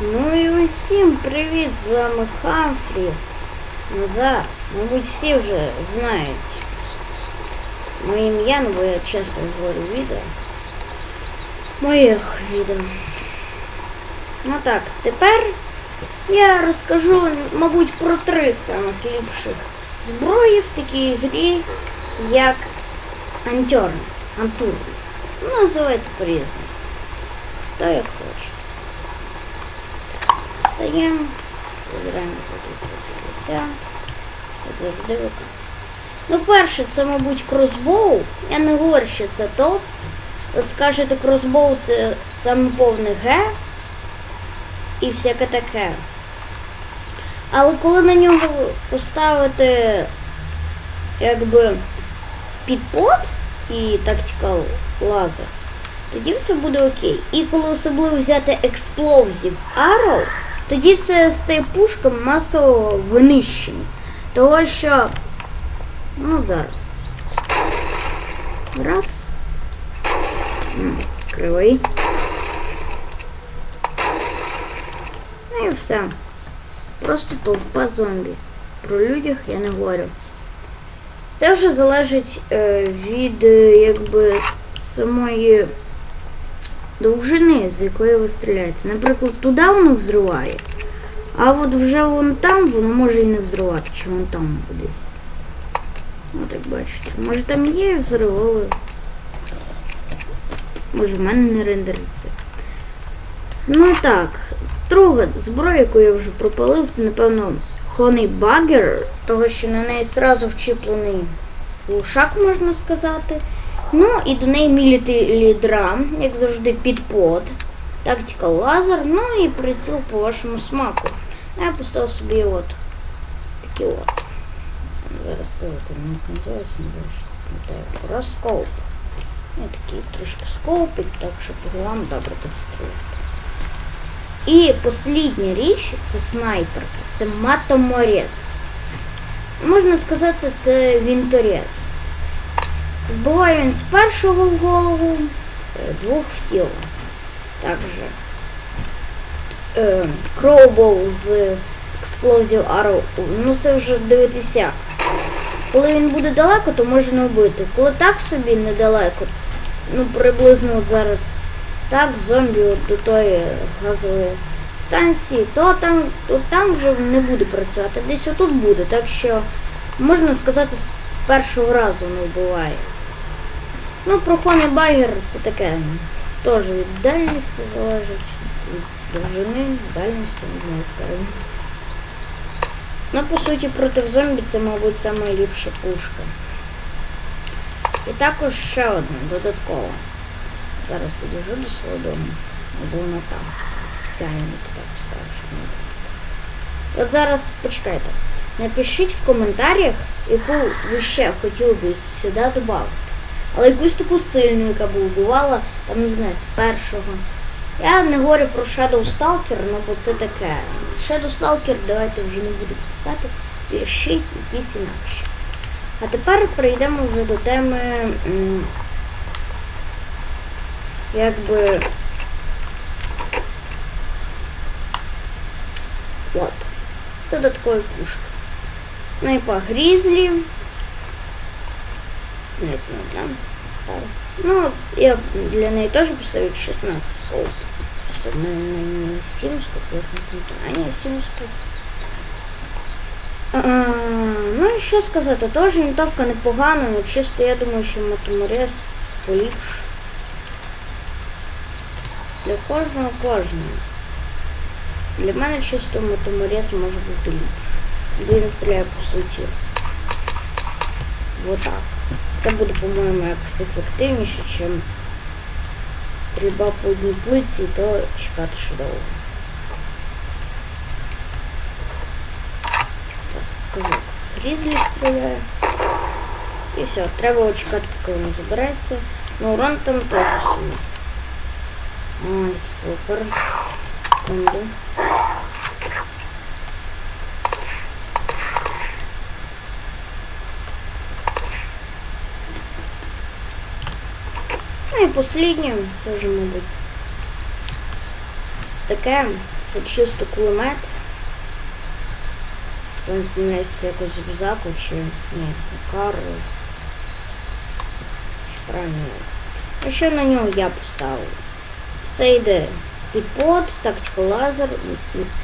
Ну і усім привіт! З вами Хамфрі. Назар. Мабуть, всі вже знають моє ім'я, ну, бо я часто говорю відео. Моїх відео. Ну так, тепер я розкажу, мабуть, про три самих ліпших зброї в такій грі, як Антьорн. Антурн. Ну, називайте по-різному. Хто як хоче. Встаємо, забираємо лиця. Завжди. Ну, перше, це, мабуть, кросбоу. Я не говорю, що це топ. Ви скажете, кросбоу це саме повне Г і всяке таке. Але коли на нього поставити якби підпот і tactical лазер, тоді все буде окей. І коли особливо взяти Explosive Arrow, тоді це стає пушка масового винищення. Того що. Ну, зараз. Раз. Кривий. Ну і все. Просто толпа зомбі. Про людях я не говорю. Це вже залежить е, від е, якби самої довжини, з якої ви стріляєте. Наприклад, туди воно взриває, а от вже вон там воно може і не взривати, чи вон там кудись. Ну так бачите. Може там є взрив, але може в мене не рендериться. Ну так, друга зброя, яку я вже пропалив, це напевно Honey Bugger, того що на неї зразу вчіплений лушак, можна сказати. Ну і до неї мілітарі драм, як завжди, підпод, тактика лазер, ну і приціл по вашому смаку. Я поставив собі от такі от. Зараз як називається, не знаю, що пам'ятаю. Роскоп. Ну, такий трошки скопик, так щоб вам добре підстрілити. І послідня річ це снайперка. Це матоморез. Можна сказати, це вінторез. Вбиває він з першого в голову, е, двох в тіло. Також е, Кроубол з Explosive Arrow. Ну це вже дивитися. Коли він буде далеко, то можна вбити. Коли так собі недалеко, ну приблизно от зараз так, зомбі от до тої газової станції, то там, то там вже не буде працювати. Десь отут буде. Так що можна сказати, з першого разу не вбиває. Ну, про Хоні Байгер це таке. Теж від дальності залежить, від довжини, дальності, не знаю, правильно. Ну, по суті, проти зомбі це, мабуть, найліпша пушка. І також ще одна додаткова. Зараз добіжу до свого дому. Бо вона там. Спеціально туди поставив, щоб не. От зараз почекайте. Напишіть в коментарях, яку ви ще хотіли б сюди додати. Але якусь таку сильну, яка б вбивала, там, не знаю, з першого. Я не говорю про Shadow Stalker, ну бо це таке. Shadow Stalker давайте вже не буду писати. Пишіть якісь інакші. А тепер перейдемо вже до теми якби. От. Додаткові пушки. Снайпа Грізлі. Снайп не одна. Ну, я для неї теж поставив 16 скоп. Щоб не, не, не 7 скоп, я не пам'ятаю. А 7 скоп. Ну і що сказати, теж вінтовка непогана, але чисто я думаю, що мотоморез поліпше. Для кожного кожного. Для мене чисто мотоморез може бути ліпше. Бо він стріляє по суті. Вот так. Це буде, по-моєму, якось ефективніше, ніж стрільба по одній плиці, і то чекати ще довго. Зараз покажу. Різлі стріляє. І все, треба чекати, поки воно забереться. Ну, урон там теж сильний. Ой, супер. Секунду. Ну і останнє, це вже, мабуть, таке Це чисто кулемет. Він помиляється якось в заку чи ні, кару. Правильно? А що на нього я поставив? Це йде підпод, тактикал лазер,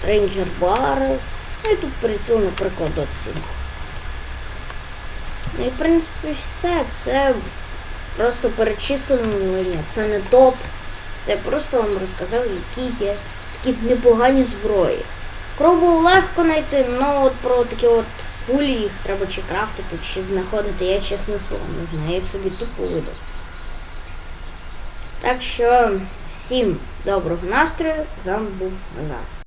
рейнджер барел. Ну і тут приціл, наприклад. Ну і в принципі все. Це просто перечислення, це не топ. Це просто вам розказав, які є такі непогані зброї. Кробу легко знайти, але от про такі от пулі їх треба чи крафтити, чи знаходити, я чесно слово не знаю, як собі тупо видав. Так що всім доброго настрою, з вами був Назар.